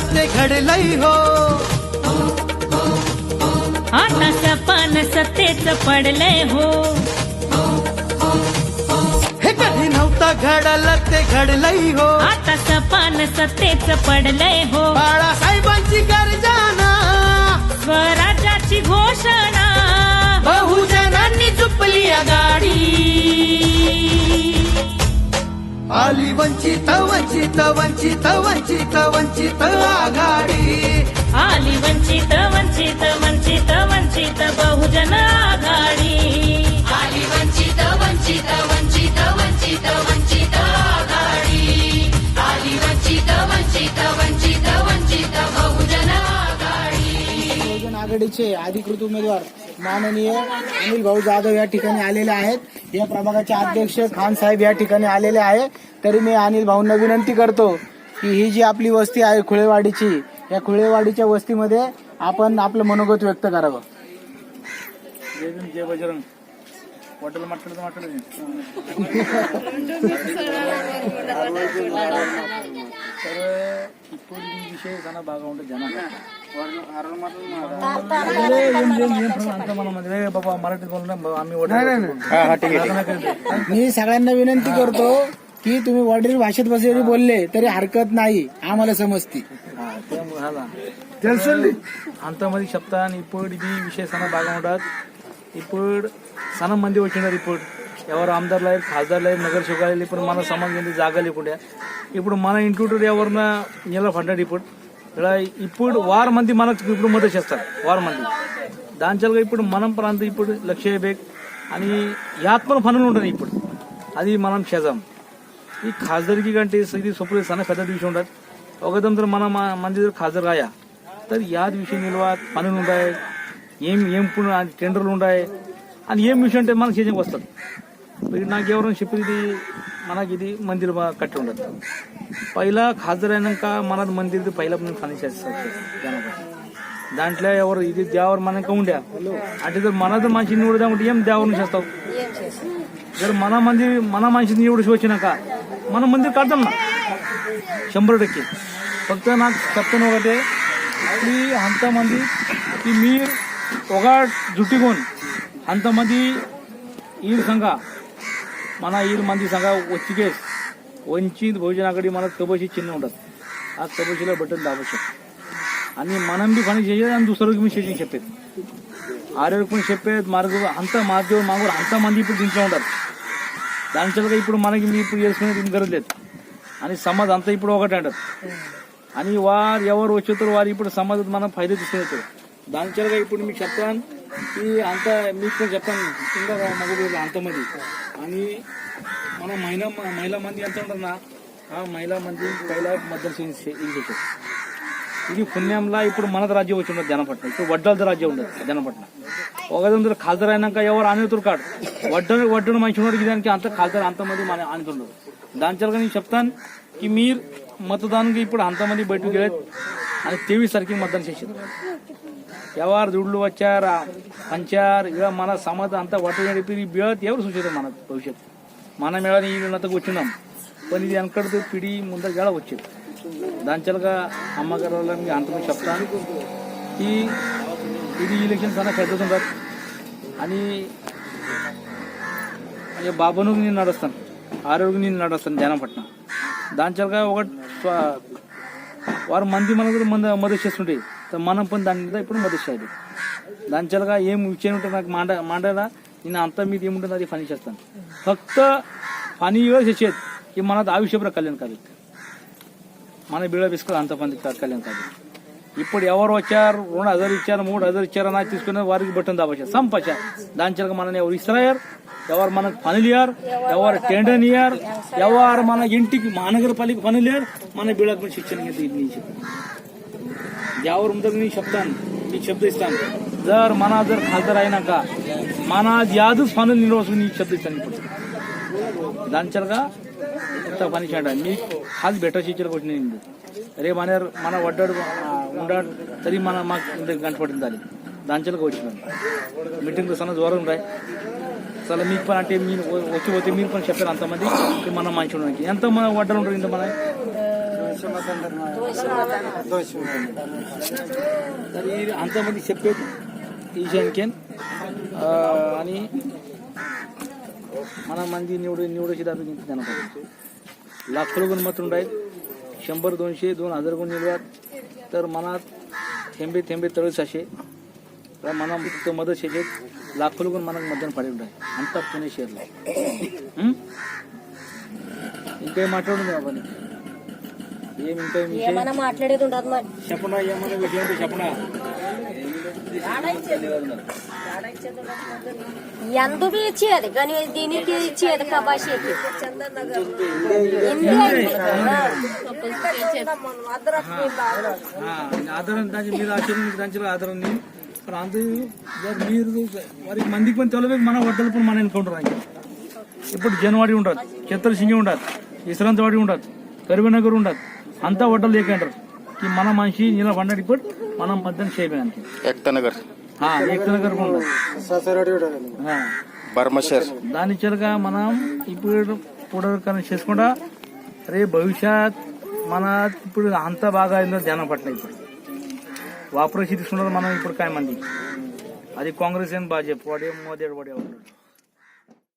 घडलंय हो. आता सपान सत्तेच पडलंय हो. हे कधी नव्हतं घडलं ते घडलंय हो. आता सपान सत्तेच पडलंय हो. बाळासाहेबांची गर्जना आली वंचित वंचित वंचित वंचित वंचित आघाडी आली वंचित वंचित वंचित वंचित बहुजन आघाडी आली वंचित वंचित वंचित वंचित वंचित आघाडी आली वंचित वंचित वंचित वंचित बहुजन आघाडी बहुजन आघाडीचे अधिकृत उमेदवार माननीय अनिल भाऊ जाधव या ठिकाणी आलेले आहेत. या प्रभागाचे अध्यक्ष खान साहेब या ठिकाणी आलेले आहे. तरी मी अनिल भाऊंना विनंती करतो की ही जी आपली वस्ती आहे खुळेवाडीची या खुळेवाडीच्या वस्तीमध्ये आपण आपलं मनोगत व्यक्त करावं. जय भीम जय बजरंग. माटलं माटलं तर ఇప్పుడు ఈ విషయ చాలా బాగా ఉంటుంది జనాలు అంత మనం అదే బాబा मराठीत बोलणार आम्ही मी सगळ्यांना विनंती करतो की तुम्ही वडील भाषेत जरी बोलले तरी हरकत नाही आम्हाला समजती తెలుసు అంతమంది చెప్తాను ఇప్పుడు ఇది విషయ సన బాగా ఉండదు ఇప్పుడు సనం మంది వచ్చినారు ఇప్పుడు ఎవరు ఆమదారులు అయ్యారు ఖాసదారులు అయ్యారు నగరసేవకులు అయ్యారు ఇప్పుడు మన సంబంధించిన జాగా లేకుండా ఇప్పుడు. మన ఇంటి ఎవరన్నా ఇలా పడ్డాడు ఇప్పుడు ఇలా ఇప్పుడు వార మంది మనకు ఇప్పుడు మద్దతు చేస్తారు వార మంది. దాంట్లో ఇప్పుడు మనం ప్రాంతం ఇప్పుడు లక్ష్య బేగ్ అని యాత్మల పనులు ఉంటుంది ఇప్పుడు. అది మనం చేద్దాం ఈ ఖాసదారికి కంటే ఇది సొప్పులు చాలా పెద్ద విషయం ఉండదు ఒకదంతా మన మంది దగ్గర ఖాసదారు కాయా సార్ యాది విషయం నిల్వ పనులు ఉన్నాయి ఏం ఏం టెండర్లు ఉన్నాయి అని ఏం విషయం అంటే మనకు చేయడానికి వస్తుంది. నాకు ఎవరైనా చెప్పింది మనకి ఇది మందిర్ కట్టి ఉండదు పైలా హాజరైనాక మన మందిర్ది పైలా మనం పని చేస్తాం దాంట్లో ఎవరు ఇది దేవరు మనక ఉండే అంటే మనది మనిషి నివుడుదామంటే ఏం దేవరిని చేస్తావు జర మన మంది మన మనిషి నివుడిసి వచ్చినాక మన మందిర్ కడతాం నా शंभर टक्के फक्त ना कॅप्टन वगैरे आपली हातामध्ये ती मीर ओगाट झुटिकोन हातामध्ये ईर संघा मला ईर मांदी सांगा वचिके वंचित भोजनाकडे आघाडी मला कबशी चिन्ह म्हणतात आज तबशीला बटन दाबू शकतो. आणि मानंबी खाणी शेजे आणि दुसरं मी शेजे शेपेत आर्यर पण शेपे मार्ग हांता महादेव मागवर हांता मांदी पण जिंकला म्हणतात त्यांच्याला काही इकडे मला की मी इकडे येस म्हणून गरजलेत आणि समाज आमचा इकडे ओघट आणतात आणि वार यावर वचतर वार इकडे समाजात मला फायदे दिसून येतो చల్లగా ఇప్పుడు మీకు చెప్తాను ఈ అంత మీకు కూడా చెప్తాను ఇంకా మగ అంతమంది అని మన మహిళా మహిళా మంది ఎంత ఉంటారన్నా ఆ మహిళా మంది పైలా మద్దతు ఇది చేశారు ఇది పుణ్యంలా ఇప్పుడు మనది రాజ్యం వచ్చి ఉండదు జనపట్నం ఇప్పుడు వడ్డలది రాజ్యం ఉండదు జనపట్నం ఒకదందరూ ఖాల్దర్ అయినాక ఎవరు ఆనేతురు కాడు వడ్డను వడ్డను మంచి ఉన్నాడు దానికి అంత ఖాల్దర్ అంతమంది మన ఆనుతుండదు దాని చల్లగా నేను చెప్తాను की మీరు मतदान ఇప్పుడు అంతమంది బయటకు गेलेत आणि तेवीस तारखे मतदान शेषित यावर जुडलो वच्चार पंचार इवा मला सामत ಅಂತ ವಾಟೇಜ್ ಪಿರಿ ಬಿಯತ್ ಎವರು ಸೂಚಿತ ಮಾನ ಭವಿಷ್ಯತ್ ಮಾನ ಮೇಳని ఈయనతకు వచ్చినాం. పని ఇది వెనకడుతూ పిడి ముందర గేళ వచ్చింది. దాంచలుగా అమ్మగారు వాళ్ళని అంటూ చెప్తాను. ఈ ఇది ఎలక్షన్ చాలా పెద్దదుంటారు అని బాబును నేను నడుస్తాను. ఆరోగ్యం నేను నడుస్తాను జనం పట్ల. దాంచలుగా ఒక వారు మంది మనకు కూడా మంది మద్దతు చేస్తుంటే మనం పని దాని మీద ఇప్పుడు మద్దతు చేయాలి దాని చలగా ఏం విషయం ఉంటుంది నాకు మాండ మాండడా నేను అంత మీద ఏముంటుంది అది పని చేస్తాను. ఫక్త పని చేసేది ఈ మనది ఆ కళ్యాణ్ కాదు. మన బిడ్డ వేసుకోవాలి అంత పని కళ్యాణ్ కాదు. ఇప్పుడు ఎవరు వచ్చారు? రెండు హజారు ఇచ్చారు మూడు హజారు ఇచ్చారు అని తీసుకునే వారికి బట్టం దాపచ్చారు సంపచ్చారు దాని చిలక మనని ఎవరు ఇస్రాయర్ ఎవరు మనకు పనులు ఇయ్యారు ఎవరు టెండర్ ఇయ్యారు ఎవరు మన ఇంటికి మహానగరపాలిక పనులు ఇయ్యారు మన బిళ్ళకు శిక్షణ ఎవరు ముందు నీ చెప్తాను. నీకు శబ్ద ఇస్తాను. జర్ మన జర్ హాజరు అయినాక మన యాదు పనులు నీ రోజు నీకు శబ్ద ఇస్తాను ఇప్పుడు. దాని చిలక ఎంత పని చేయండి మీకు అది బెటర్ శిక్షణ వచ్చినాయి రే మన మన వడ్డాడు ఉండాడు తరి మన మాకు ఇంత గంట పట్టింది దాని దాంచలకు వచ్చినాను మీటింగ్ సన్న దూరం ఉంటాయి అసలు మీకు పని అంటే మీరు వచ్చి పోతే మీరు పని చెప్పారు అంతమంది మనం మంచి ఉండడానికి ఎంత మన వడ్డలు ఉంటారు ఇంత మన तरी आमच्यामध्ये शक्यत ईशानकेन आणि मला मंदी निवड निवडायची दादा जिंकते त्यांना पाहिजे लाखो गुण मत आहेत शंभर दोनशे दोन हजार गुण निवडतात तर मनात थेंबे थेंबे तळस असे तर मना फक्त मदत शेते लाखो गुण मनात मतदान पाडलं आहे अंतात पुणे शहरला हं? ఇంకేం మాట్లాడుతుంది బాబా ఏం ఇంకా ఏం విషయం ఏమైనా మాట్లాడేది ఉండదు మరి చెప్పనా ఏమన్నా విషయం ఉంటే చెప్పనా ఎందుకు ఇచ్చేది? కానీ దీనికి ఇచ్చేది కబాషీకి. ఆధారం మీరు మందికి పని తెలవేకి మన వడ్డలప్పుడు మన ఎన్కౌంటర్ ఇప్పుడు జనవాడి ఉండదు చిత్ర సింగి ఉండదు ఇస్రాంతవాడి ఉండదు కరీంనగర్ ఉండదు అంతా వడ్డలు లేకంటారు. మన మనిషి ఇలా ఇప్పుడు మనం మద్దతు చేయడానికి ఎక్తనగర్ ఎక్తనగర్ బర్మషేర్ దాని చిలక మనం ఇప్పుడు పునరుద్ధరణ చేసుకుంటా అరే భవిష్యత్ మన ఇప్పుడు అంత బాగా అయిందో ధ్యానం పట్ల ఇప్పుడు వాపరేసి తీసుకున్నది మనం ఇప్పుడు కాయమంది అది కాంగ్రెస్ ఏం బాగా చెప్పు వాడే మోదేడు వాడే ఉంటాడు